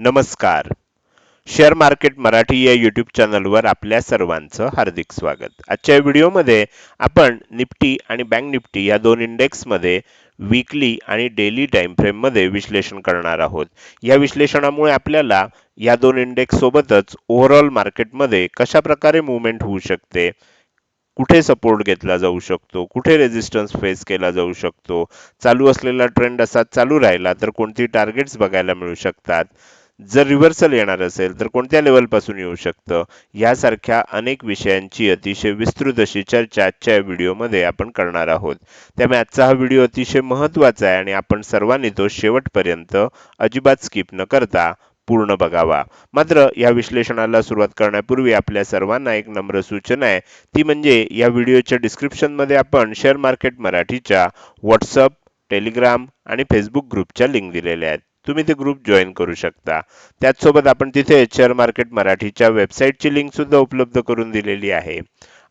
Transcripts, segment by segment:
नमस्कार. Share market Marathi या YouTube चॅनलवर आपल्या सर्वांचं हार्दिक स्वागत. आजच्या व्हिडिओमध्ये आपण निफ्टी आणि बँक निफ्टी या दोन इंडेक्समध्ये वीकली आणि डेली टाइम फ्रेममध्ये विश्लेषण करणार आहोत. या विश्लेषणामुळे आपल्याला या दोन इंडेक्स सोबतच ओव्हरऑल मार्केटमध्ये कशा प्रकारे मुवमेंट होऊ शकते कुठे सपोर्ट घेतला जाऊ शकतो कुठे रेजिस्टन्स फेस केला जाऊ शकतो चालू असलेला ट्रेंड असा चालू राहिला तर कोणती टार्गेट्स बघायला मिळू शकतात जर रिव्हर्सल येणार असेल तर कोणत्या लेवलपासून येऊ शकतं? यासारख्या अनेक विषयांची अतिशय विस्तृत अशी चर्चा आजच्या या व्हिडिओमध्ये आपण करणार आहोत. त्यामुळे आजचा हा व्हिडिओ अतिशय महत्त्वाचा आहे आणि आपण सर्वांनी तो शेवटपर्यंत अजिबात स्किप न करता पूर्ण बघावा. मात्र या विश्लेषणाला सुरुवात करण्यापूर्वी आपल्या सर्वांना एक नम्र सूचना आहे. ती म्हणजे या व्हिडिओच्या डिस्क्रिप्शनमध्ये आपण शेअर मार्केट मराठीच्या व्हॉट्सअप टेलिग्राम आणि फेसबुक ग्रुपच्या लिंक दिलेल्या आहेत. तुम्ही ते ग्रुप जॉईन करू शकता. त्याचसोबत आपण तिथे शेअर मार्केट मराठीच्या वेबसाईटची लिंक सुद्धा उपलब्ध करून दिलेली आहे.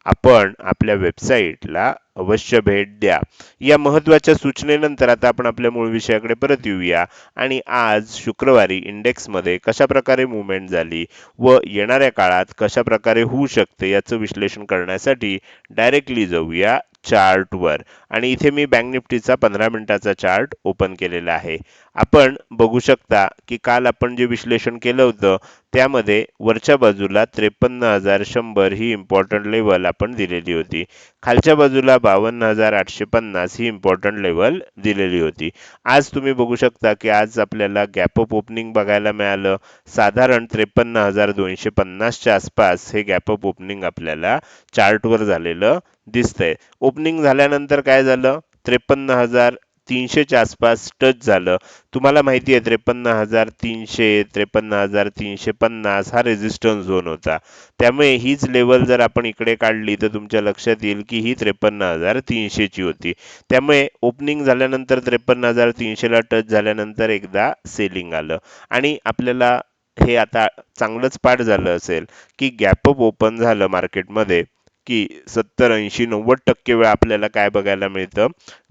आपण आपल्या वेबसाईटला अवश्य भेट द्या. या महत्त्वाच्या सूचनेनंतर आता आपण आपल्या मूळ विषयाकडे परत येऊया. आणि आज शुक्रवारी इंडेक्समध्ये कशा प्रकारे मुवमेंट झाली व येणाऱ्या काळात कशा प्रकारे होऊ शकते याचं विश्लेषण करण्यासाठी डायरेक्टली जाऊया चार्टवर. आणि इथे मी बँक निफ्टीचा पंधरा मिनिटाचा चार्ट ओपन केलेला आहे. आपण बघू शकता की काल आपण जे विश्लेषण केलं होतं त्यामध्ये वरच्या बाजूला त्रेपन्न हजार शंभर ही इम्पॉर्टंट लेवल आपण दिलेली होती. खालच्या बाजूला बावन्न हजार आठशे पन्नास ही इम्पॉर्टंट लेवल दिलेली होती. आज तुम्ही बघू शकता की आज आपल्याला गॅप अप ओपनिंग बघायला मिळालं. साधारण त्रेपन्न हजार दोनशे पन्नासच्या आसपास हे गॅप अप ओपनिंग आपल्याला चार्टवर झालेलं दिसतंय. ओपनिंग झाल्यानंतर काय झालं? त्रेपन्न हजार तीनशेच्या आसपास टच झालं. तुम्हाला माहिती आहे त्रेपन्न हजार तीनशे त्रेपन्न हजार तीनशे पन्नास हा रेझिस्टन्स झोन होता. त्यामुळे हीच लेवल जर आपण इकडे काढली तर तुमच्या लक्षात येईल की ही त्रेपन्न हजार तीनशेची होती. त्यामुळे ओपनिंग झाल्यानंतर त्रेपन्न हजार तीनशेला टच झाल्यानंतर एकदा सेलिंग आलं. आणि आपल्याला हे आता चांगलंच पाठ झालं असेल की गॅपअप ओपन झालं मार्केटमध्ये की सत्तर ऐंशी नव्वद टक्के वेळा आपल्याला काय बघायला मिळतं?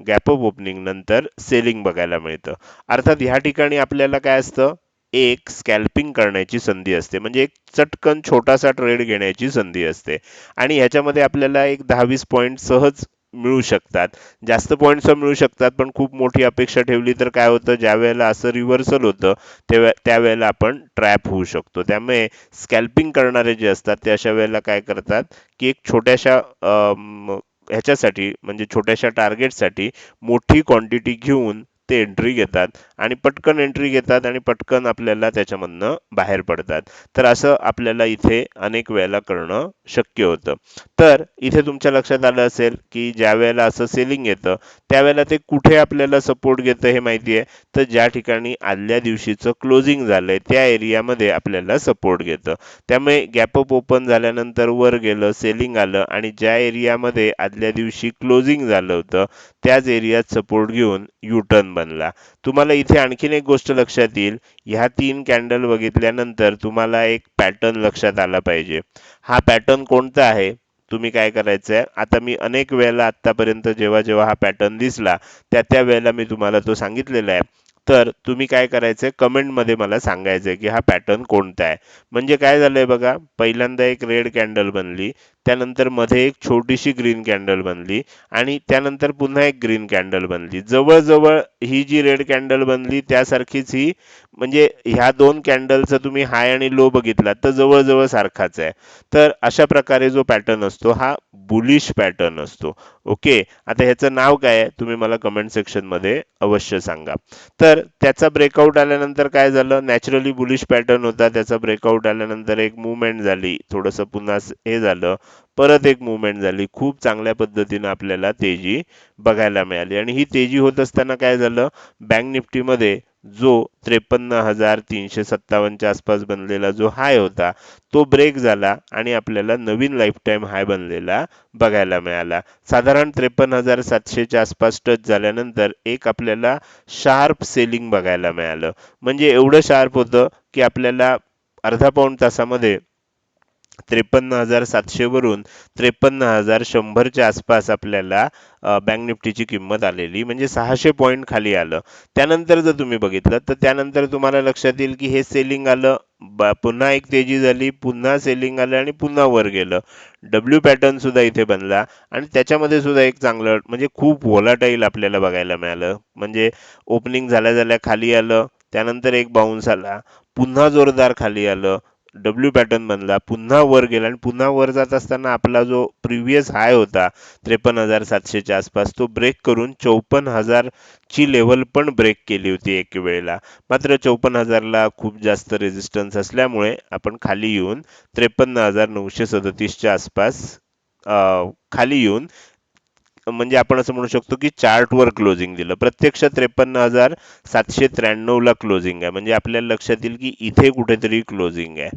गॅप ओपनिंग नंतर सेलिंग बघायला मिळतं. अर्थात ह्या ठिकाणी आपल्याला काय असतं? एक स्कॅल्पिंग करण्याची संधी असते. म्हणजे एक चटकन छोटासा ट्रेड घेण्याची संधी असते. आणि ह्याच्यामध्ये आपल्याला एक दहावीस पॉईंट सहज मिळू शकतात. जास्त पॉईंट्स मिळू शकतात पण खूप मोठी अपेक्षा ठेवली तर काय होतं ज्या वेळेला असं रिव्हर्सल होतं तेव्हा त्यावेळेला आपण ट्रॅप होऊ शकतो. त्यामुळे स्कॅल्पिंग करणारे जे असतात ते अशा वेळेला काय करतात की एक छोट्याशा ह्याच्यासाठी म्हणजे छोट्याशा टार्गेटसाठी मोठी क्वांटिटी घेऊन ते एंट्री घेतात आणि पटकन एंट्री घेतात आणि पटकन आपल्याला त्याच्यामधनं बाहेर पडतात. तर असं आपल्याला इथे अनेक वेळेला करणं शक्य होतं. तर इथे तुमच्या लक्षात आलं असेल की ज्या वेळेला असं सेलिंग येतं त्यावेळेला ते कुठे आपल्याला सपोर्ट घेतं हे माहिती आहे. तर ज्या ठिकाणी आदल्या दिवशीचं क्लोजिंग झालंय त्या एरियामध्ये आपल्याला सपोर्ट घेतं. त्यामुळे गॅपअप ओपन झाल्यानंतर वर गेलं सेलिंग आलं आणि ज्या एरियामध्ये आदल्या दिवशी क्लोजिंग झालं होतं त्याच एरियात सपोर्ट घेऊन युटर्न बनला. तुम्हाला इथे आणखीन एक गोष्ट लक्षात येईल. ह्या तीन कॅन्डल बघितल्यानंतर तुम्हाला एक पॅटर्न लक्षात आला पाहिजे. हा पॅटर्न कोणता आहे? तुम्ही काय करायचं आहे आता मी अनेक वेळेला आत्तापर्यंत जेव्हा जेव्हा हा पॅटर्न दिसला त्या त्या वेळेला मी तुम्हाला तो सांगितलेला आहे. तर तुम्ही काय करायचंय? कमेंटमध्ये मला सांगायचंय की हा पॅटर्न कोणता आहे? म्हणजे काय झालंय बघा पहिल्यांदा एक रेड कॅन्डल बनली. त्यानंतरमध्ये एक छोटीशी ग्रीन कॅन्डल बनली आणि त्यानंतर पुन्हा एक ग्रीन कॅन्डल बनली. जवळजवळ ही जी रेड कॅन्डल बनली त्यासारखीच ही म्हणजे ह्या दोन कॅन्डलचा तुम्ही हाय आणि लो बघितला तर जवळजवळ सारखाच आहे. तर अशा प्रकारे जो पॅटर्न असतो हा बुलिश पॅटर्न असतो. ओके आता ह्याचं नाव काय आहे? तुम्ही मला कमेंट सेक्शनमध्ये अवश्य सांगा. तर त्याचा ब्रेकआउट आल्यानंतर काय झालं? नॅचरली बुलिश पॅटर्न होता. त्याचा ब्रेकआउट आल्यानंतर एक मुवमेंट झाली. थोडंसं पुन्हा हे झालं. परत एक मुवमेंट झाली. खूप चांगल्या पद्धतीनं आपल्याला तेजी बघायला मिळाली. आणि ही तेजी होत असताना काय झालं? बँक निफ्टीमध्ये जो त्रेपन्न हजार तीनशे सत्तावन्नच्या आसपास बनलेला जो हाय होता तो ब्रेक झाला आणि आपल्याला नवीन लाईफ टाईम हाय बनलेला बघायला मिळाला. साधारण त्रेपन्न हजार सातशेच्या आसपास टच झाल्यानंतर एक आपल्याला शार्प सेलिंग बघायला मिळालं. म्हणजे एवढं शार्प होतं की आपल्याला अर्धा पाऊण तासामध्ये त्रेपन्न हजार सातशे वरून त्रेपन्न हजार शंभरच्या आसपास आपल्याला बँक निफ्टीची किंमत आलेली म्हणजे सहाशे पॉईंट खाली आलं. त्यानंतर जर तुम्ही बघितलं तर त्यानंतर तुम्हाला लक्षात येईल की हे सेलिंग आलं पुन्हा एक तेजी झाली पुन्हा सेलिंग आलं आणि पुन्हा वर गेलं. डब्ल्यू पॅटर्न सुद्धा इथे बनला आणि त्याच्यामध्ये सुद्धा एक चांगलं म्हणजे खूप व्होलाटाईल आपल्याला बघायला मिळालं. म्हणजे ओपनिंग झाल्या झाल्या खाली आलं त्यानंतर एक बाउन्स आला पुन्हा जोरदार खाली आलं डब्ल्यू पॅटर्न बनला पुन्हा वर गेला आणि पुन्हा वर जात असताना आपला जो प्रिव्हियस हाय होता त्रेपन्न हजार सातशेच्या आसपास तो ब्रेक करून चौपन्न हजारची लेवल पण ब्रेक केली होती एक वेळेला. मात्र चौपन्न हजारला खूप जास्त रेजिस्टन्स असल्यामुळे आपण खाली येऊन त्रेपन्न हजार नऊशे सदतीसच्या आसपास खाली येऊन म्हणजे आपण असं म्हणू शकतो की चार्टवर क्लोजिंग दिलं. प्रत्यक्ष त्रेपन्न हजार सातशे त्र्याण्णवला क्लोजिंग आहे. म्हणजे आपल्याला लक्षात येईल की इथे कुठेतरी क्लोजिंग आहे.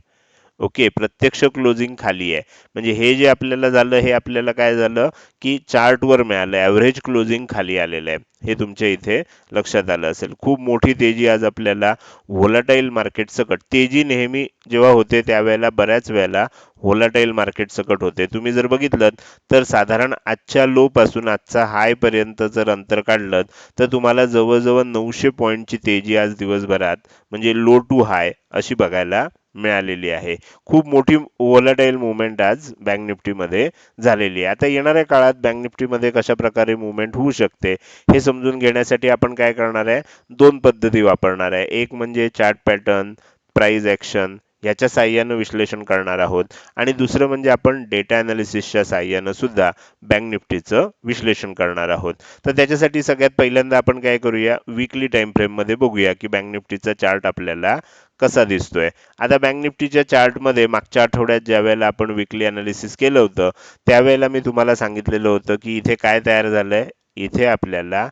ओके प्रत्यक्ष क्लोजिंग खाली आहे. म्हणजे हे जे आपल्याला झालं हे आपल्याला काय झालं की चार्टवर मिळालं ॲव्हरेज क्लोजिंग खाली आलेलं आहे. हे तुमच्या इथे लक्षात आलं असेल. खूप मोठी तेजी आज आपल्याला व्होलाटाईल मार्केट सकट. तेजी नेहमी जेव्हा होते त्यावेळेला बऱ्याच वेळेला व्होलाटाईल मार्केट सकट होते. तुम्ही जर बघितलं तर साधारण आजच्या लो पासून आजचा हाय पर्यंत जर अंतर काढलं तर तुम्हाला जवळजवळ नऊशे पॉईंटची तेजी आज दिवसभरात म्हणजे लो टू हाय अशी बघायला मिळालेली आहे. खूप मोठी वोलाटाईल मुवमेंट आज बँक निफ्टीमध्ये झालेली आहे. आता येणाऱ्या काळात बँक निफ्टीमध्ये कशा प्रकारे मुवमेंट होऊ शकते हे समजून घेण्यासाठी आपण काय करणार आहे? दोन पद्धती वापरणार आहे. एक म्हणजे चार्ट पॅटर्न प्राइस ॲक्शन याच्या साह्यानं विश्लेषण करणार आहोत. आणि दुसरं म्हणजे आपण डेटा अनालिसिसच्या साह्यानं सुद्धा बँक निफ्टीचं विश्लेषण करणार आहोत. तर त्याच्यासाठी सगळ्यात पहिल्यांदा आपण काय करूया? विकली टाइम फ्रेममध्ये बघूया की बँक निफ्टीचा चार्ट आपल्याला कसा दिसतोय? आता बँक निफ्टीच्या चार्टमध्ये मागच्या आठवड्यात ज्या वेळेला आपण विकली अनालिसिस केलं होतं त्यावेळेला मी तुम्हाला सांगितलेलं होतं की इथे काय तयार झालंय? इथे आपल्याला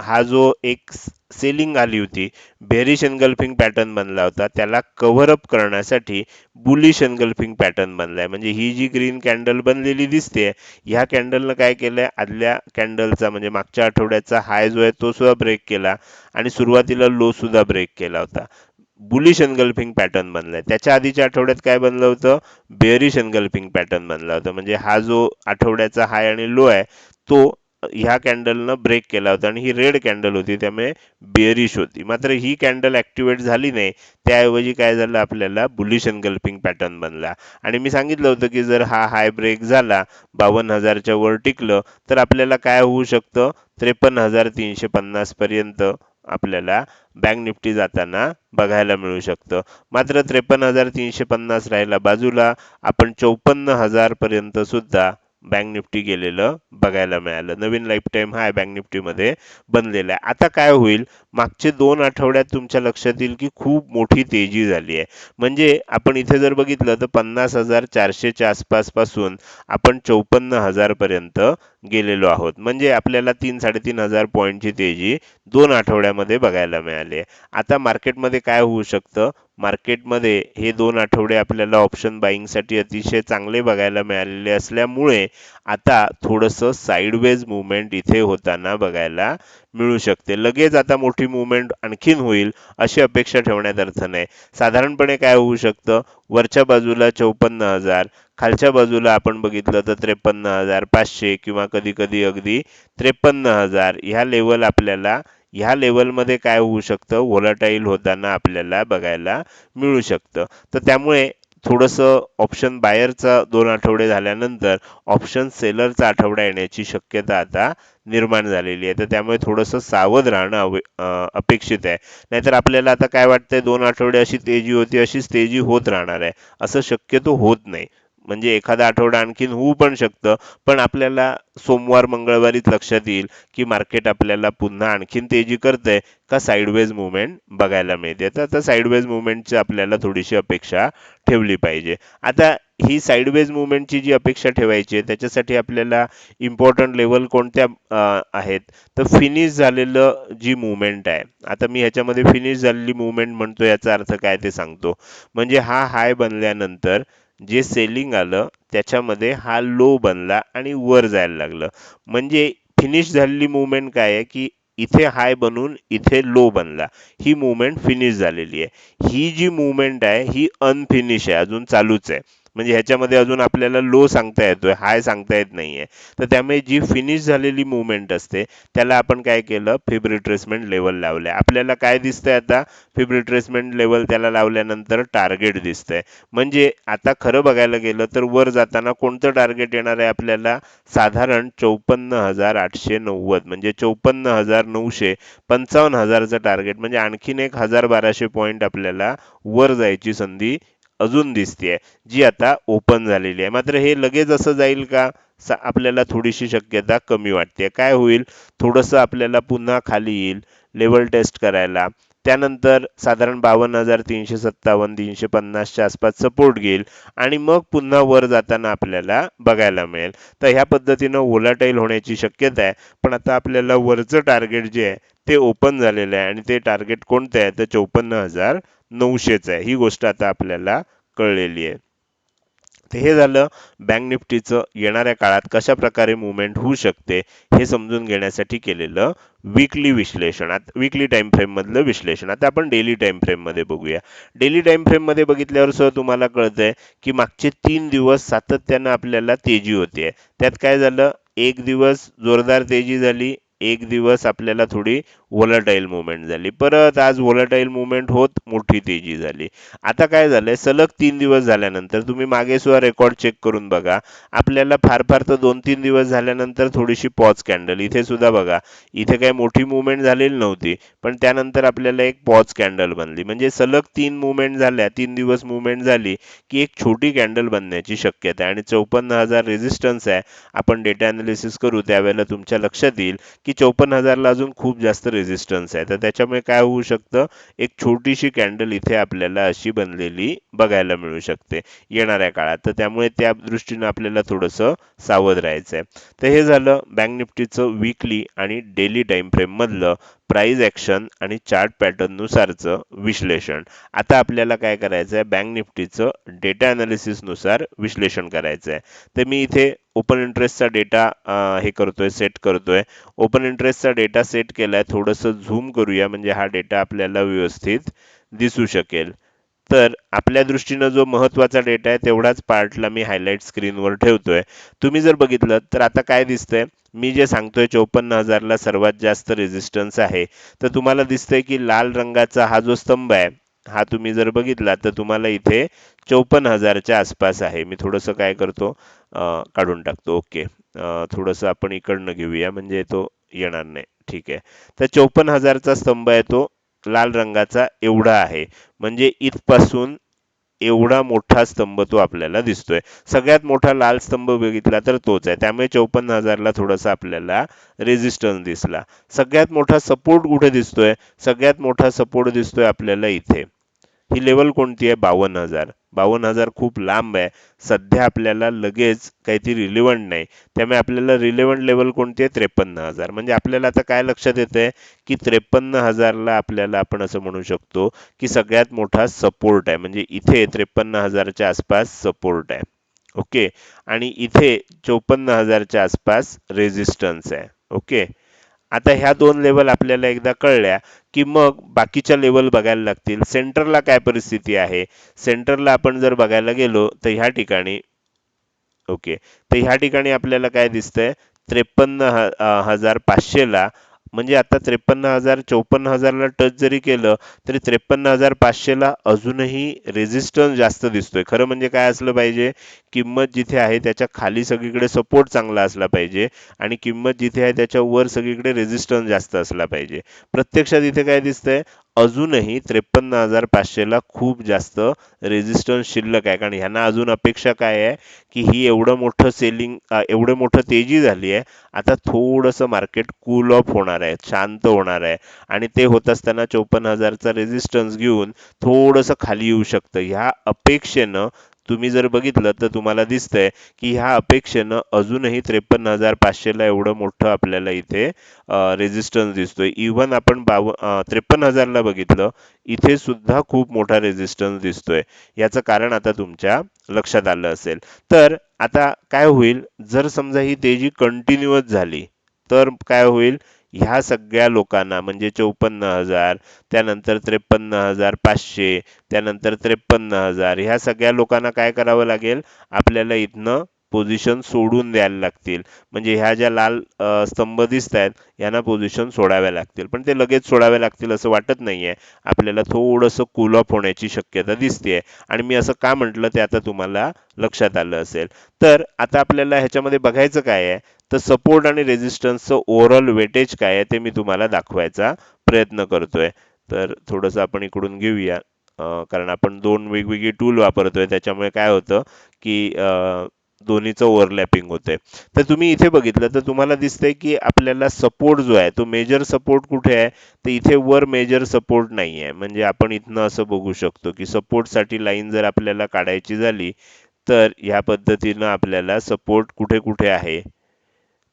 हा जो एक सेलिंग आली होती बेरिश एनगल्फिंग पॅटर्न बनला होता त्याला कव्हरअप करण्यासाठी बुलिश एनगल्फिंग पॅटर्न बनलाय. म्हणजे ही जी ग्रीन कॅन्डल बनलेली दिसते ह्या कॅन्डलनं काय केलंय? आदल्या कॅन्डलचा म्हणजे मागच्या आठवड्याचा हाय जो आहे तो सुद्धा ब्रेक केला आणि सुरुवातीला लो सुद्धा ब्रेक केला होता. बुलिश एनगल्फिंग पॅटर्न बनलाय. त्याच्या आधीच्या आठवड्यात काय बनलं होतं? बेअरिश एनगल्फिंग पॅटर्न बनला होता. म्हणजे हा जो आठवड्याचा हाय आणि लो आहे तो ह्या कॅन्डलनं ब्रेक केला होता आणि ही रेड कॅन्डल होती त्यामुळे बेअरिश होती. मात्र ही कॅन्डल ऍक्टिवेट झाली नाही. त्याऐवजी काय झालं? आपल्याला बुलिश एनगल्फिंग पॅटर्न बनला. आणि मी सांगितलं होतं की जर हा हाय ब्रेक झाला बावन्न हजारच्या वर टिकलं तर आपल्याला काय होऊ शकतं? त्रेपन्न हजार तीनशे पन्नास पर्यंत आपल्याला बँक निफ्टी जाताना बघायला मिळू शकतं. मात्र त्रेपन्न हजार तीनशे पन्नास राहिला. बाजूला आपण चौपन्न हजार पर्यंत सुद्धा बँक निफ्टी गेलेलं बघायला मिळालं. नवीन लाईफ टाईम हा बँक निफ्टीमध्ये बनलेला आहे. आता काय होईल? मागचे दोन आठवड्यात तुमच्या लक्षात येईल की खूप मोठी तेजी झाली आहे. म्हणजे आपण इथे जर बघितलं तर पन्नास हजार चारशेच्या आसपासपासून आपण चौपन्न हजार पर्यंत गेलेलो आहोत. म्हणजे आपल्याला तीन साडेतीन हजार पॉईंटची तेजी दोन आठवड्यामध्ये बघायला मिळाली आहे. आता मार्केटमध्ये काय होऊ शकतं? मार्केटमध्ये हे दोन आठवडे आपल्याला ऑप्शन बाईंगसाठी अतिशय चांगले बघायला मिळालेले असल्यामुळे आता थोडंसं साईडवेज मुवमेंट इथे होताना बघायला मिळू शकते. लगेच आता मोठी मुवमेंट आणखीन होईल अशी अपेक्षा ठेवण्यात अर्थ नाही. साधारणपणे काय होऊ शकतं? वरच्या बाजूला चौपन्न हजार खालच्या बाजूला आपण बघितलं तर त्रेपन्न हजार पाचशे किंवा कधी कधी अगदी त्रेपन्न हजार ह्या लेवल आपल्याला ह्या लेवलमध्ये काय होऊ शकतं? व्होलाटाईल होताना आपल्याला बघायला मिळू शकतं. तर त्यामुळे थोडंसं ऑप्शन बायरचा दोन आठवडे झाल्यानंतर ऑप्शन सेलरचा आठवडा येण्याची शक्यता आता निर्माण झालेली आहे. तर त्यामुळे थोडंसं सावध राहणं अपेक्षित आहे. नाहीतर आपल्याला आता काय वाटतंय? दोन आठवडे अशी तेजी होती अशीच तेजी होत राहणार आहे. असं शक्यतो होत नाही. म्हणजे एखादा आठवडा आणखीन होऊ पण शकतं पण आपल्याला सोमवार मंगळवारीच लक्षात येईल की मार्केट आपल्याला पुन्हा आणखीन तेजी करतंय का साईडवेज मुवमेंट बघायला मिळते. तर आता साईडवेज मुवमेंटची आपल्याला थोडीशी अपेक्षा ठेवली पाहिजे. आता ही साईडवेज मुवमेंटची जी अपेक्षा ठेवायची आहे त्याच्यासाठी आपल्याला इम्पॉर्टंट लेवल कोणत्या आहेत? तर फिनिश झालेलं जी मुवमेंट आहे आता मी ह्याच्यामध्ये फिनिश झालेली मुवमेंट म्हणतो याचा अर्थ काय ते सांगतो. म्हणजे हा हाय बनल्यानंतर जे सेलिंग आलं त्याच्यामध्ये हा लो बनला आणि वर जायला लागलं. म्हणजे फिनिश झालेली मुवमेंट काय आहे की इथे हाय बनून इथे लो बनला. ही मुवमेंट फिनिश झालेली आहे. ही जी मुवमेंट आहे ही अनफिनिश आहे अजून चालूच आहे. म्हणजे ह्याच्यामध्ये अजून आपल्याला लो सांगता येतोय हाय सांगता येत नाहीये. तर त्यामुळे जी फिनिश झालेली मुवमेंट असते त्याला आपण काय केलं? फिब रिट्रेसमेंट लेवल लावले. आपल्याला काय दिसतंय आता? फिब रिट्रेसमेंट लेवल त्याला लावल्यानंतर टार्गेट दिसतंय. म्हणजे आता खरं बघायला गेलं तर वर जाताना कोणतं टार्गेट येणार आहे आपल्याला? साधारण चौपन्न हजार आठशे नव्वद. म्हणजे चौपन्न हजार नऊशे पंचावन्न हजारचं टार्गेट म्हणजे आणखीन एक हजार बाराशे पॉईंट आपल्याला वर जायची संधी अजून दिसते जी आता ओपन झालेली आहे. मात्र हे लगेच असं जाईल का? आपल्याला थोडीशी शक्यता कमी वाटते. काय होईल? थोडंसं आपल्याला पुन्हा खाली येईल लेवल टेस्ट करायला. त्यानंतर साधारण बावन्न हजार तीनशे सत्तावन्न तीनशे पन्नासच्या आसपास सपोर्ट घेईल आणि मग पुन्हा वर जाताना आपल्याला बघायला मिळेल. तर ह्या पद्धतीनं ओलाटाईल होण्याची शक्यता आहे. पण आता आपल्याला वरचं टार्गेट जे आहे ते ओपन झालेलं आहे आणि ते टार्गेट कोणतं आहे? तर चौपन्न हजार नऊशेच आहे. ही गोष्ट आता आपल्याला कळलेली आहे. तर हे झालं बँक निफ्टीचं येणाऱ्या काळात कशा प्रकारे मुवमेंट होऊ शकते हे समजून घेण्यासाठी केलेलं विकली विश्लेषण. आता विकली टाइम फ्रेममधलं विश्लेषण. आता आपण डेली टाइम फ्रेममध्ये बघूया. डेली टाइम फ्रेममध्ये बघितल्यावर सुद्धा तुम्हाला कळतंय की मागचे तीन दिवस सातत्यानं आपल्याला तेजी होते त्यात काय झालं? एक दिवस जोरदार तेजी झाली एक दिवस आपल्याला थोडी वोलाटाईल मुवमेंट झाली. परत आज वोलाटाईल मुवमेंट होत मोठी तेजी झाली. आता काय झालंय? सलग तीन दिवस झाल्यानंतर तुम्ही मागे सुद्धा रेकॉर्ड चेक करून बघा. आपल्याला फार फार तर दोन तीन दिवस झाल्यानंतर थोडीशी पॉज कॅन्डल इथे सुद्धा बघा. इथे काही मोठी मुवमेंट झालेली नव्हती पण त्यानंतर आपल्याला एक पॉज कॅन्डल बनली. म्हणजे सलग तीन मुवमेंट झाल्या तीन दिवस मुवमेंट झाली की एक छोटी कॅन्डल बनण्याची शक्यता आहे. आणि चौपन्न हजार रेजिस्टन्स आहे. आपण डेटा अनालिसिस करू त्यावेळेला तुमच्या लक्षात येईल की चौपन्न हजारला अजून खूप जास्त रेझिस्टन्स आहे. तर त्याच्यामुळे काय होऊ शकतं? एक छोटीशी कॅन्डल इथे आपल्याला अशी बनलेली बघायला मिळू शकते येणाऱ्या काळात. तर त्यामुळे त्या दृष्टीनं आपल्याला थोडंसं सावध राहायचं आहे तर हे झालं बँक निफ्टीचं वीकली आणि daily time frame price action आणि चार्ट पॅटर्ननुसारचं विश्लेषण. आता आपल्याला काय करायचं आहे बँक निफ्टीचं डेटा अनालिसिसनुसार विश्लेषण करायचं आहे तर मी इथे ओपन इंटरेस्टचा डेटा हे करतोय सेट करतोय. ओपन इंटरेस्टचा डेटा सेट केलाय थोडंसं झूम करूया म्हणजे हा डेटा आपल्याला व्यवस्थित दिसू शकेल. तर आपल्या दृष्टीनं जो महत्त्वाचा डेटा आहे तेवढाच पार्टला मी हायलाईट स्क्रीनवर ठेवतोय. तुम्ही जर बघितलं तर आता काय दिसतंय? मी जे सांगतोय चौपन्न हजारला सर्वात जास्त रेझिस्टन्स आहे. तर तुम्हाला दिसतंय की लाल रंगाचा हा जो स्तंभ आहे हा तुम्ही जर बघितला तर तुम्हाला इथे चौपन्न हजारच्या आसपास आहे. मी थोडंसं काय करतो? काढून टाकतो. ओके. थोडंसं आपण इकडनं घेऊया म्हणजे तो येणार नाही. ठीक आहे. तर चौपन्न हजारचा स्तंभ आहे तो. लाल रंगाचा एवढा आहे. म्हणजे इथपासून एवढा मोठा स्तंभ तो आपल्याला दिसतोय. सगळ्यात मोठा लाल स्तंभ बघितला तर तोच आहे. त्यामुळे चौपन्न हजारला थोडासा आपल्याला रेजिस्टन्स दिसला. सगळ्यात मोठा सपोर्ट कुठे दिसतोय? सगळ्यात मोठा सपोर्ट दिसतोय आपल्याला इथे. ही लेवल कोणती आहे? बावन्न हजार. बावन्न हजार खूप लांब आहे. सध्या आपल्याला लगेच काहीतरी रिलेवंट नाही. त्यामुळे आपल्याला रिलेवंट लेवल कोणती आहे? त्रेपन्न हजार. म्हणजे आपल्याला आता काय लक्षात येतंय? की त्रेपन्न हजारला आपल्याला आपण असं म्हणू शकतो की सगळ्यात मोठा सपोर्ट आहे. म्हणजे इथे त्रेपन्न हजारच्या आसपास सपोर्ट आहे. ओके? आणि इथे चौपन्न हजारच्या आसपास रेजिस्टन्स आहे. ओके? आता ह्या दोन लेवल आपल्याला एकदा कळल्या. की मग बाकीच्या लेवल बघायला लागतील. सेंटरला काय परिस्थिती आहे? सेंटरला आपण जर बघायला गेलो तर ह्या ठिकाणी ओके तर ह्या ठिकाणी आपल्याला काय दिसतंय? त्रेपन्न हजार पाचशेला म्हणजे आता त्रेपन्न हजार चौपन्न हजारला टच जरी केलं तरी त्रेपन्न हजार पाचशेला अजूनही रेजिस्टन्स जास्त दिसतोय. खरं म्हणजे काय असलं पाहिजे? किंमत जिथे आहे त्याच्याखाली सगळीकडे सपोर्ट चांगला असला पाहिजे आणि किंमत जिथे आहे त्याच्या वर सगळीकडे रेजिस्टन्स जास्त असला पाहिजे. प्रत्यक्षात इथे काय दिसतंय? अजूनही त्रेपन्न हजार पाचशेला खूप जास्त रेजिस्टन्स शिल्लक आहे. कारण ह्यांना अजून अपेक्षा काय आहे? की ही एवढं मोठं सेलिंग एवढं मोठं तेजी झाली आहे. आता थोडंसं मार्केट कूल ऑफ होणार आहे शांत होणार आहे. आणि ते होत असताना चौपन्न हजारचा रेजिस्टन्स घेऊन थोडंसं खाली येऊ शकतं. ह्या अपेक्षेनं तुम्ही जर बघितलं तर तुम्हाला दिसतंय की ह्या अपेक्षेनं अजूनही त्रेपन्न हजार पाचशेला एवढं मोठं आपल्याला इथे रेजिस्टन्स दिसतोय. इव्हन आपण बाव त्रेपन्न हजारला बघितलं इथे सुद्धा खूप मोठा रेजिस्टन्स दिसतोय. याचं कारण आता तुमच्या लक्षात आलं असेल. तर आता काय होईल? जर समजा ही तेजी कंटिन्युअस झाली तर काय होईल? ह्या सगळ्या लोकांना म्हणजे चौपन्न हजार त्यानंतर त्रेपन्न हजार पाचशे त्यानंतर त्रेपन्न हजार ह्या सगळ्या लोकांना काय करावं लागेल? आपल्याला इथनं पोझिशन सोडून द्यायला लागतील. म्हणजे ह्या ज्या लाल स्तंभ दिसत आहेत यांना पोझिशन सोडाव्या लागतील. पण ते लगेच सोडाव्या लागतील असं वाटत नाहीये. आपल्याला थोडंसं कूल ऑफ होण्याची शक्यता दिसते आणि मी असं का म्हटलं ते आता तुम्हाला लक्षात आलं असेल. तर आता आपल्याला ह्याच्यामध्ये बघायचं काय आहे? तर सपोर्ट आणि रेजिस्टन्सचं ओव्हरऑल वेटेज काय आहे ते मी तुम्हाला दाखवायचा प्रयत्न करतोय. तर थोडंसं आपण इकडून घेऊया. कारण आपण दोन वेगवेगळी टूल वापरतोय. त्याच्यामुळे काय होतं की दोन्हीचं ओव्हरलॅपिंग होते तर तुम्ही इथे बघितलं तर तुम्हाला दिसतंय की आपल्याला सपोर्ट जो आहे तो मेजर सपोर्ट कुठे आहे? तर इथे वर मेजर सपोर्ट नाही आहे. म्हणजे आपण इथनं असं बघू शकतो की सपोर्टसाठी लाईन जर आपल्याला काढायची झाली तर ह्या पद्धतीनं आपल्याला सपोर्ट कुठे कुठे आहे?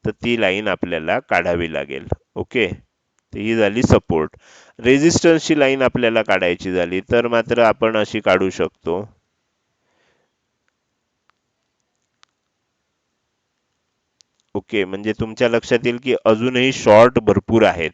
तर ती लाईन आपल्याला काढावी लागेल. ओके? तर ही झाली सपोर्ट रेजिस्टन्सची लाईन आपल्याला काढायची झाली तर मात्र आपण अशी काढू शकतो. ओके म्हणजे तुमच्या लक्षात येईल की अजूनही शॉर्ट भरपूर आहेत.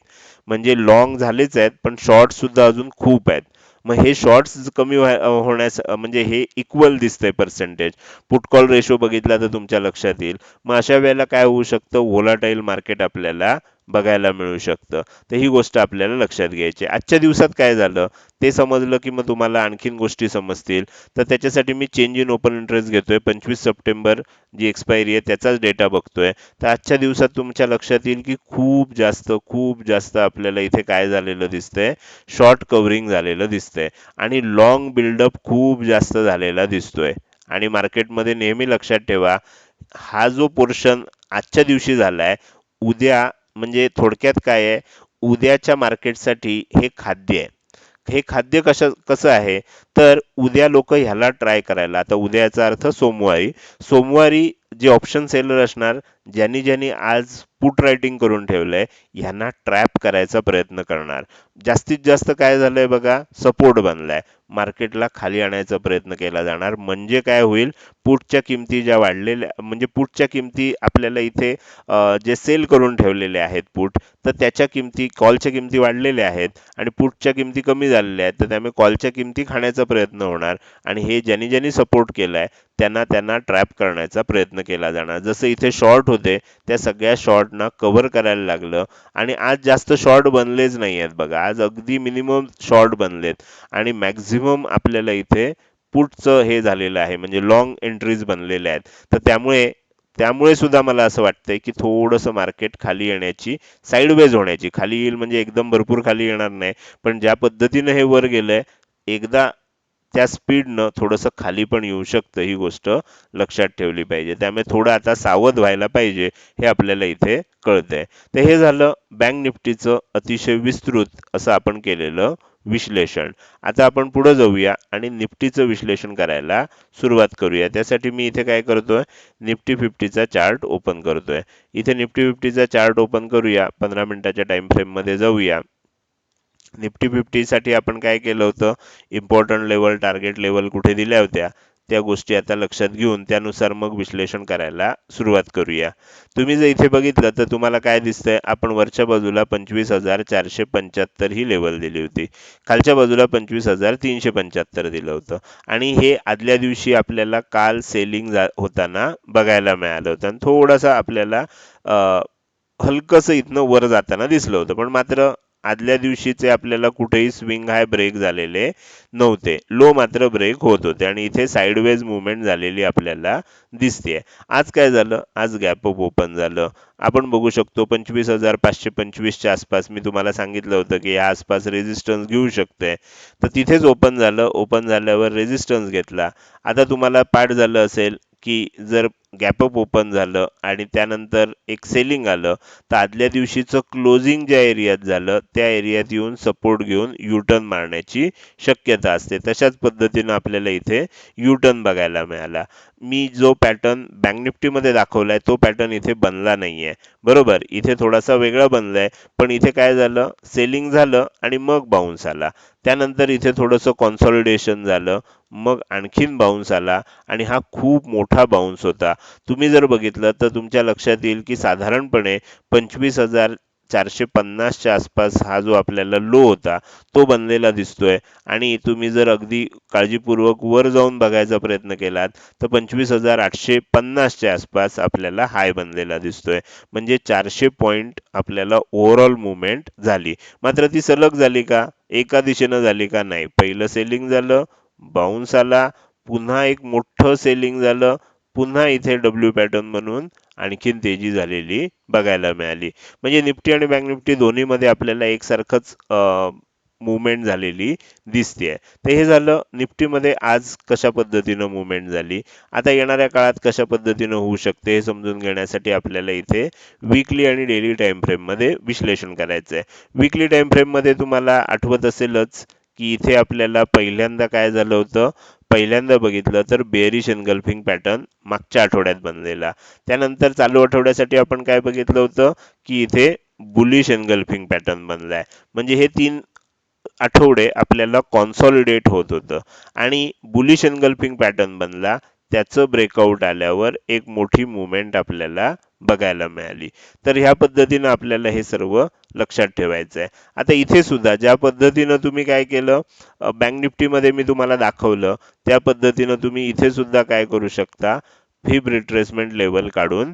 म्हणजे लॉंग झालेच आहेत पण शॉर्ट सुद्धा अजून खूप आहेत. मग हे शॉर्ट्स कमी होण्यास म्हणजे हे इक्वल दिसतंय पर्सेंटेज पुट कॉल रेशो बघितला तर तुमच्या लक्षात येईल. मग अशा वेळेला काय होऊ शकतं? व्होलाटाईल मार्केट आपल्याला बघायला मिळू शकतं. तर ही गोष्ट आपल्याला लक्षात घ्यायची आहे. आजच्या दिवसात काय झालं? ते समजलं की मग तुम्हाला आणखीन गोष्टी समजतील. तर त्याच्यासाठी मी चेंज इन ओपन इंटरेस्ट घेतोय. पंचवीस सप्टेंबर जी एक्सपायरी आहे त्याचाच डेटा बघतोय. तर आजच्या दिवसात तुमच्या लक्षात येईल की खूप जास्त खूप जास्त आपल्याला इथे काय झालेलं दिसतंय? शॉर्ट कव्हरिंग झालेलं दिसतंय. आणि लॉंग बिल्डअप खूप जास्त झालेला दिसतोय. आणि मार्केटमध्ये नेहमी लक्षात ठेवा हा जो पोर्शन आजच्या दिवशी झालाय उद्या म्हणजे थोडक्यात काय आहे? उद्याच्या मार्केटसाठी हे खाद्य आहे. हे खाद्य कशा कसं आहे? तर उद्या लोक ह्याला ट्राय करायला. आता उद्याचा अर्थ सोमवारी. सोमवारी जे ऑप्शन सेलर असणार ज्यांनी ज्यांनी आज पुट रायटिंग करून ठेवलंय ह्यांना ट्रॅप करायचा प्रयत्न करणार. जास्तीत जास्त काय झालंय बघा सपोर्ट बनलाय. मार्केटला खाली आणायचा प्रयत्न केला जाणार. म्हणजे काय होईल पुटच्या किमती ज्या वाढलेल्या म्हणजे पुटच्या किमती आपल्याला इथे जे सेल करून ठेवलेले आहेत पुट तर त्याच्या किमती कॉलच्या किमती वाढलेल्या आहेत आणि पुटच्या किमती कमी झालेल्या आहेत तर त्यामुळे कॉलच्या किमती खाण्याचा प्रयत्न होणार. आणि हे ज्यांनी ज्यांनी सपोर्ट केला आहे त्यांना त्यांना ट्रॅप करण्याचा प्रयत्न केला जाणार. जसं इथे शॉर्ट होते त्या सगळ्या शॉर्टना कव्हर करायला लागलं. आणि आज जास्त शॉर्ट बनलेच नाही आहेत बघा. आज अगदी मिनिमम शॉर्ट बनलेत. आणि मॅक्झिमम आपल्याला इथे पुटचं हे झालेलं आहे म्हणजे लॉंग एंट्रीज बनलेल्या आहेत. तर त्यामुळे त्यामुळे सुद्धा मला असं वाटतंय की थोडंसं मार्केट खाली येण्याची साईडवेज होण्याची. खाली येईल म्हणजे एकदम भरपूर खाली येणार नाही. पण ज्या पद्धतीनं हे वर गेलंय एकदा त्या स्पीडनं थोडंसं खाली पण येऊ शकतं ही गोष्ट लक्षात ठेवली पाहिजे. त्यामुळे थोडं आता सावध व्हायला पाहिजे हे आपल्याला इथे कळतंय. तर हे झालं बँक निफ्टीचं अतिशय विस्तृत असं आपण केलेलं विश्लेषण. आता आपण पुढे जाऊया आणि निफ्टीचं विश्लेषण करायला सुरुवात करूया. त्यासाठी मी इथे काय करतोय? निफ्टी फिफ्टीचा चार्ट ओपन करतोय. इथे निफ्टी फिफ्टीचा चार्ट ओपन करूया. पंधरा मिनिटाच्या टाइम फ्रेममध्ये जाऊया. निफ्टी फिफ्टीसाठी आपण काय केलं होतं? इम्पॉर्टंट लेवल टार्गेट लेवल कुठे दिल्या होत्या? त्या गोष्टी आता लक्षात घेऊन त्यानुसार मग विश्लेषण करायला सुरुवात करूया. तुम्ही जर इथे बघितलं तर तुम्हाला काय दिसतंय? आपण वरच्या बाजूला पंचवीस हजार चारशे पंच्याहत्तर ही लेवल दिली होती. खालच्या बाजूला पंचवीस हजार तीनशे पंच्याहत्तर दिलं होतं. आणि हे आदल्या दिवशी आपल्याला काल सेलिंग होताना बघायला मिळालं होतं. आणि थोडासा आपल्याला हलकंसं इथनं वर जाताना दिसलं होतं. पण मात्र आदल्या दिवशीचे आपल्याला कुठेही स्विंग हाय ब्रेक झालेले नव्हते. लो मात्र ब्रेक होत होते आणि इथे साईडवेज मुवमेंट झालेली आपल्याला दिसते आज काय झालं? आज गॅप अप ओपन झालं. आपण बघू शकतो पंचवीस हजार पाचशे पंचवीसच्या आसपास मी तुम्हाला सांगितलं होतं की या आसपास रेजिस्टन्स घेऊ शकते. तर तिथेच ओपन झालं. ओपन झाल्यावर रेजिस्टन्स घेतला. आता तुम्हाला पाठ झालं असेल की जर गॅपअप ओपन झालं आणि त्यानंतर एक सेलिंग आलं. तर आदल्या दिवशीचं क्लोजिंग ज्या एरियात झालं त्या एरियात येऊन सपोर्ट घेऊन युटर्न मारण्याची शक्यता असते. तशाच पद्धतीनं आपल्याला इथे युटर्न बघायला मिळाला. मी जो पॅटर्न बँक निफ्टीमध्ये आहे तो पॅटर्न इथे बनला नाही आहे बरोबर? इथे थोडासा वेगळा बनलाय. पण इथे काय झालं? सेलिंग झालं आणि मग बाउन्स आला. त्यानंतर इथे थोडंसं कॉन्सॉलिडेशन झालं. मग आणखीन बाउन्स आला आणि हा खूप मोठा बाउन्स होता. तुम्ही जर बघितलं तर तुमच्या लक्षात येईल की साधारणपणे पंचवीस हजार चारशे पन्नासच्या आसपास हा जो आपल्याला लो होता तो बनलेला दिसतोय. आणि तुम्ही जर अगदी काळजीपूर्वक वर जाऊन बघायचा प्रयत्न केलात तर पंचवीस हजार आठशे पन्नासच्या आसपास आपल्याला हाय बनलेला दिसतोय. म्हणजे चारशे पॉईंट आपल्याला ओव्हरऑल मुवमेंट झाली. मात्र ती सलग झाली का? एका दिशेनं झाली का नाही? पहिलं सेलिंग झालं बाउन्स आला पुन्हा एक मोठं सेलिंग झालं पुन्हा इथे डब्ल्यू पॅटर्न म्हणून आणखीन तेजी झालेली बघायला मिळाली. म्हणजे निफ्टी आणि बँक निफ्टी दोन्हीमध्ये आपल्याला एकसारखंच मुवमेंट झालेली दिसते तर हे झालं निफ्टीमध्ये आज कशा पद्धतीनं मुवमेंट झाली? आता येणाऱ्या काळात कशा पद्धतीनं होऊ शकते हे समजून घेण्यासाठी आपल्याला इथे वीकली आणि डेली टाइम फ्रेममध्ये विश्लेषण करायचं आहे वीकली टाइम फ्रेममध्ये तुम्हाला आठवत असेलच की इथे आपल्याला पहिल्यांदा काय झालं होतं? पहिल्यांदा बघितलं तर बेरिश एनगल्फिंग पॅटर्न मागच्या आठवड्यात बनलेला. त्यानंतर चालू आठवड्यासाठी आपण काय बघितलं होतं? की इथे बुलिश एनगल्फिंग पॅटर्न बनलाय. म्हणजे हे तीन आठवडे आपल्याला कॉन्सॉलिडेट होत होतं. आणि बुलिश एनगल्फिंग पॅटर्न बनला त्याचं ब्रेकआउट आल्यावर एक मोठी मुवमेंट आपल्याला बघायला मिळाली. तर ह्या पद्धतीनं आपल्याला हे सर्व लक्षात ठेवायचं आहे. आता इथे सुद्धा ज्या पद्धतीनं तुम्ही काय केलं बँक निफ्टीमध्ये मी तुम्हाला दाखवलं त्या पद्धतीनं तुम्ही इथे सुद्धा काय करू शकता फिब रिट्रेसमेंट लेवल काढून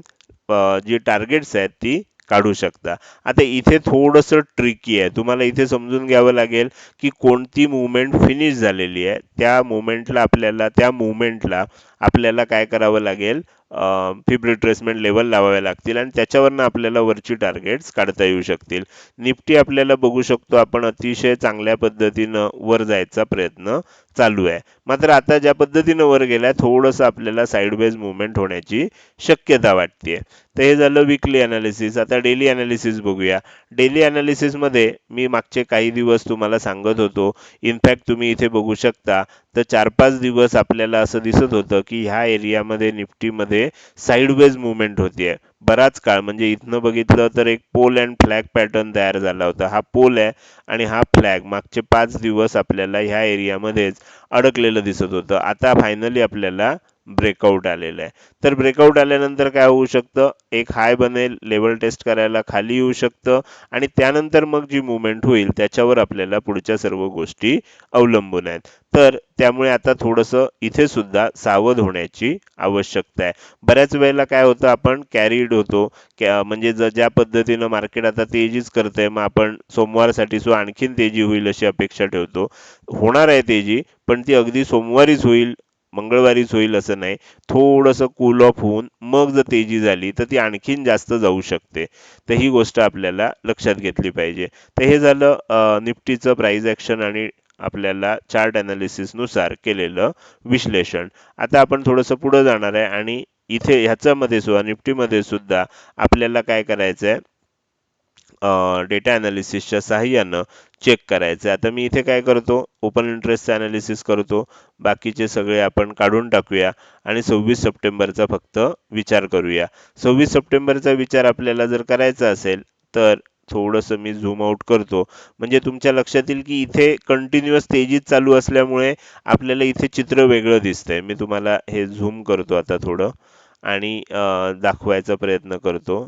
जी टार्गेट्स आहेत ती काढू शकता. आता इथे थोडंसं ट्रिकी आहे. तुम्हाला इथे समजून घ्यावं लागेल की कोणती मुवमेंट फिनिश झालेली आहे. त्या मुवमेंटला आपल्याला त्या मुवमेंटला आपल्याला काय करावं लागेल? फिब रिट्रेसमेंट लेवल लावावे लागतील आणि त्याच्यावरनं आपल्याला वरची टार्गेट्स काढता येऊ शकतील. निफ्टी आपल्याला बघू शकतो आपण अतिशय चांगल्या पद्धतीनं वर जायचा प्रयत्न चालू आहे. मात्र आता ज्या पद्धतीनं वर गेलाय थोडंसं आपल्याला साईडवेज मुवमेंट होण्याची शक्यता वाटते तर हे झालं विकली अनालिसिस आता डेली अनालिसिस बघूया. डेली अनालिसिसमध्ये मी मागचे काही दिवस तुम्हाला सांगत होतो. इनफॅक्ट तुम्ही इथे बघू शकता. तर चार पाच दिवस आपल्याला असं दिसत होतं की ह्या एरियामध्ये निफ्टीमध्ये साईडवेज मुवमेंट होतीये. बराच काळ म्हणजे इथनं बघितलं तर एक पोल अँड फ्लॅग पॅटर्न तयार झाला होता. हा पोल आहे आणि हा फ्लॅग मागचे पाच दिवस आपल्याला ह्या एरियामध्येच अडकलेलं दिसत होतं. आता फायनली आपल्याला ब्रेकआउट आलेलं आहे. तर ब्रेकआउट आल्यानंतर काय होऊ शकतं? एक हाय बनेल लेवल टेस्ट करायला खाली येऊ शकतं आणि त्यानंतर मग जी मुवमेंट होईल त्याच्यावर आपल्याला पुढच्या सर्व गोष्टी अवलंबून आहेत. तर त्यामुळे आता थोडंसं इथे सुद्धा सावध होण्याची आवश्यकता आहे. बऱ्याच वेळेला काय होतं आपण कॅरीड होतो. म्हणजे ज ज्या पद्धतीनं मार्केट आता तेजीच करतंय मग आपण सोमवारसाठी सो आणखीन तेजी होईल अशी अपेक्षा ठेवतो. होणार आहे तेजी पण ती अगदी सोमवारीच होईल मंगळवारीच होईल असं नाही. थोडंसं कूल ऑफ होऊन मग जर तेजी झाली तर ती आणखीन जास्त जाऊ शकते. तर ही गोष्ट आपल्याला लक्षात घेतली पाहिजे. तर हे झालं निफ्टीचं प्राईज ॲक्शन आणि आपल्याला चार्ट ॲनालिसिसनुसार केलेलं विश्लेषण. आता आपण थोडंसं पुढं जाणार आहे आणि इथे ह्याच्यामध्ये सुद्धा निफ्टीमध्ये सुद्धा आपल्याला काय करायचं आहे डेटा ॲनालिसिसच्या साहाय्यानं चेक करायचं आहे आता मी इथे काय करतो? ओपन इंटरेस्टचं ॲनालिसिस करतो. बाकीचे सगळे आपण काढून टाकूया आणि सव्वीस सप्टेंबरचा फक्त विचार करूया. सव्वीस सप्टेंबरचा विचार आपल्याला जर करायचा असेल तर थोडंसं मी झूम आउट करतो. म्हणजे तुमच्या लक्षात येईल की इथे कंटिन्युअस तेजीत चालू असल्यामुळे आपल्याला इथे चित्र वेगळं दिसतंय. मी तुम्हाला हे झूम करतो आता थोडं आणि दाखवायचा प्रयत्न करतो.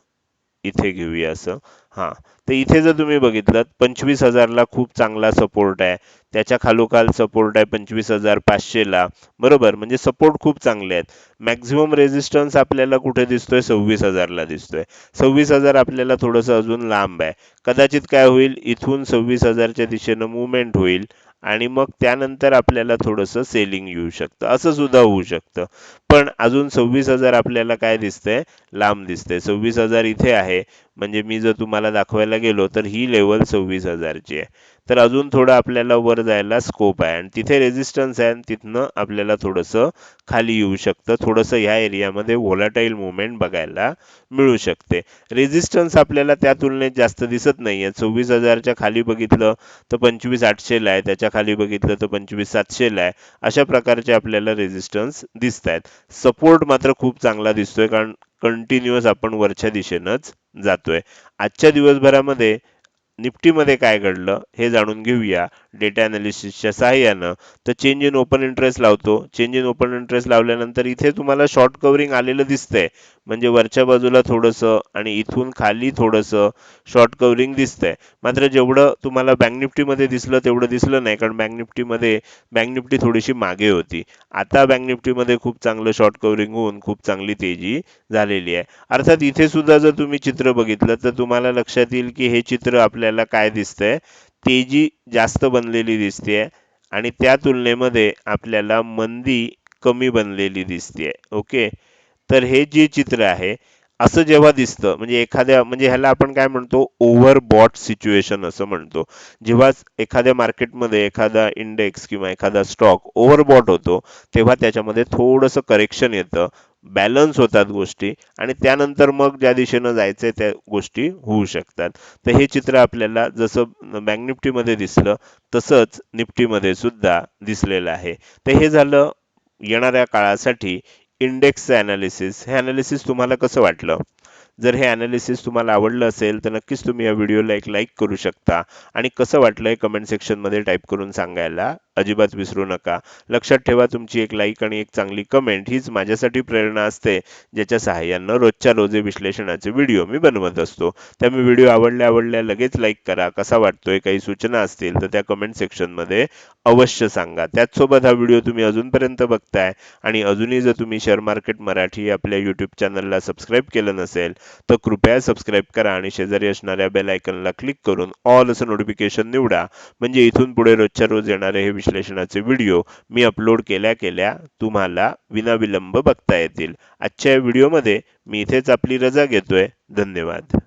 इथे घेऊया असं. हां. तर इथे जर तुम्ही बघितलं पंचवीस हजारला खूप चांगला सपोर्ट आहे. त्याच्या खालोखाल सपोर्ट आहे पंचवीस हजार पाचशेला. बरोबर? म्हणजे सपोर्ट खूप चांगले आहेत. मॅक्झिमम रेझिस्टन्स आपल्याला कुठे दिसतोय? सव्वीस हजारला दिसतोय. सव्वीस हजार आपल्याला थोडंसं अजून लांब आहे. कदाचित काय होईल? इथून सव्वीस हजारच्या दिशेनं मुवमेंट होईल. आणि मग त्यानंतर आपल्याला थोडंसं सेलिंग येऊ शकतं. असं सुद्धा होऊ शकतं. पण अजून सव्वीस हजार आपल्याला काय दिसतंय? लांब दिसतंय. सव्वीस हजार इथे आहे. म्हणजे मी जर तुम्हाला दाखवायला गेलो तर ही लेवल सव्वीस हजारची आहे. तर अजून थोडं आपल्याला वर जायला स्कोप आहे आणि तिथे रेजिस्टन्स आहे आणि तिथनं आपल्याला थोडंसं खाली येऊ शकतं. थोडंसं ह्या एरियामध्ये व्होलाटाईल मुवमेंट बघायला मिळू शकते. रेझिस्टन्स आपल्याला त्या तुलनेत जास्त दिसत नाही आहे सव्वीस हजारच्या खाली बघितलं तर पंचवीस आठशेला आहे. त्याच्याखाली बघितलं तर पंचवीस सातशेला आहे. अशा प्रकारचे आपल्याला रेझिस्टन्स दिसत आहेत सपोर्ट मात्र खूप चांगला दिसतोय कारण कंटिन्युअस आपण वरच्या दिशेनंच जातोय. आजच्या दिवसभरामध्ये निफ्टीमध्ये काय घडलं हे जाणून घेऊया. डेटा अनालिसिसच्या सहाय्यानं. तर चेंज इन ओपन इंटरेस्ट लावतो. चेंज इन ओपन इंटरेस्ट लावल्यानंतर इथे तुम्हाला शॉर्ट कव्हरिंग आलेलं दिसतंय. म्हणजे वरच्या बाजूला थोडंसं आणि इथून खाली थोडंसं शॉर्ट कव्हरिंग दिसतंय. मात्र जेवढं तुम्हाला बँक निफ्टीमध्ये दिसलं तेवढं दिसलं नाही कारण बँक निफ्टीमध्ये बँक निफ्टी थोडीशी मागे होती. आता बँक निफ्टीमध्ये खूप चांगलं शॉर्ट कव्हरिंग होऊन खूप चांगली तेजी झालेली आहे. अर्थात इथे सुद्धा जर तुम्ही चित्र बघितलं तर तुम्हाला लक्षात येईल की हे चित्र आपल्याला काय दिसतंय? तेजी जास्त बनलेली दिसते आणि त्या तुलनेमध्ये आपल्याला मंदी कमी बनलेली दिसते ओके? तर हे जे चित्र आहे असं जेव्हा दिसतं म्हणजे एखाद्या म्हणजे ह्याला आपण काय म्हणतो? ओव्हर बॉट सिच्युएशन असं म्हणतो. जेव्हा एखाद्या मार्केटमध्ये एखादा इंडेक्स किंवा एखादा स्टॉक ओव्हर बॉट होतो तेव्हा त्याच्यामध्ये थोडंसं करेक्शन येतं बॅलन्स होतात गोष्टी आणि त्यानंतर मग ज्या दिशेनं जायचंय त्या गोष्टी होऊ शकतात. तर हे चित्र आपल्याला जसं बँक निफ्टीमध्ये दिसलं तसंच निफ्टीमध्ये सुद्धा दिसलेलं आहे. तर हे झालं येणाऱ्या काळासाठी इंडेक्सचं ॲनालिसिस हे ॲनालिसिस तुम्हाला कसं वाटलं? जर हे ॲनालिसिस तुम्हाला आवडलं असेल तर नक्कीच तुम्ही या व्हिडिओला एक लाईक करू शकता. आणि कसं वाटलं हे कमेंट सेक्शनमध्ये टाईप करून सांगायला? अजिबात विसरू नका. लक्षात ठेवा तुमची एक लाईक आणि एक चांगली कमेंट हीच माझ्यासाठी प्रेरणा असते ज्याच्या सहाय्यानं रोजच्या रोजे विश्लेषणाचे व्हिडिओ मी बनवत असतो. त्यामुळे व्हिडिओ आवडल्या आवडल्या लगेच लाईक करा. कसा वाटतोय काही सूचना असतील तर त्या कमेंट सेक्शनमध्ये अवश्य सांगा. त्याचसोबत हा व्हिडिओ तुम्ही अजूनपर्यंत बघताय आणि अजूनही जर तुम्ही शेअर मार्केट मराठी आपल्या यूट्यूब चॅनलला सबस्क्राईब केलं नसेल तर कृपया सबस्क्राईब करा आणि शेजारी असणाऱ्या बेल आयकनला क्लिक करून ऑल असं नोटिफिकेशन निवडा. म्हणजे इथून पुढे रोजच्या रोज येणारे हे विश्लेषणाचे व्हिडिओ मी अपलोड केल्या केल्या तुम्हाला विनाविलंब बघता येतील. आजच्या व्हिडिओमध्ये मी इथेच आपली रजा घेतोय. धन्यवाद.